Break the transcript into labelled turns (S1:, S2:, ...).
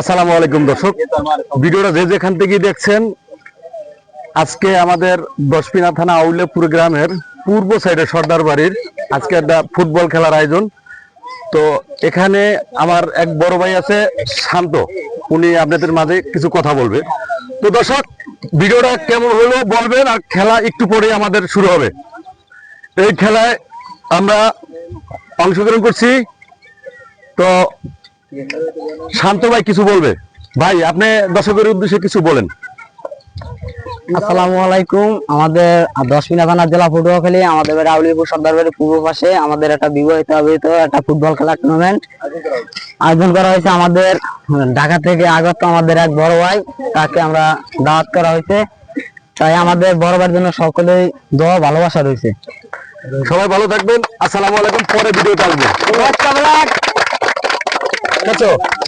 S1: আসসালামু আলাইকুম, দর্শক। ভিডিওটা যে যেখান থেকে দেখছেন, আজকে আমাদের দশপিনা থানা আউলেপুর গ্রামের পূর্ব সাইডে সর্দার বাড়ির আজকে একটা ফুটবল খেলার আয়োজন। তো এখানে আমার এক বড় ভাই আছে, শান্ত। উনি আপনাদের মাঝে কিছু কথা বলবে। তো দর্শক, ভিডিওটা কেমন হলো বলবেন আর খেলা একটু পরে আমাদের শুরু হবে। এই খেলায় আমরা অংশগ্রহণ করছি। তো শান্ত ভাই কিছু বলবে? ভাই আপনি দর্শকের উদ্দেশ্যে কিছু বলেন।
S2: আসসালামু আলাইকুম। আমাদের দশমিনা থানা জেলা ফুটবল খেলি আমাদের বাড়ি আউলিপুর সর্দার পূর্ব পাশে আমাদের একটা বিবাহিত অবিহিত একটা ফুটবল খেলার টুর্নামেন্ট আয়োজন করা হয়েছে আমাদের ঢাকা থেকে আগত আমাদের এক বড় ভাই তাকে আমরা দাওয়াত করা হয়েছে। তাই আমাদের বড় ভাইয়ের জন্য সকলেই দোয়া ভালোবাসা রয়েছে।
S1: সবাই ভালো থাকবেন। আসসালামু আলাইকুম। পরে ভিডিওতে আসব। আচ্ছা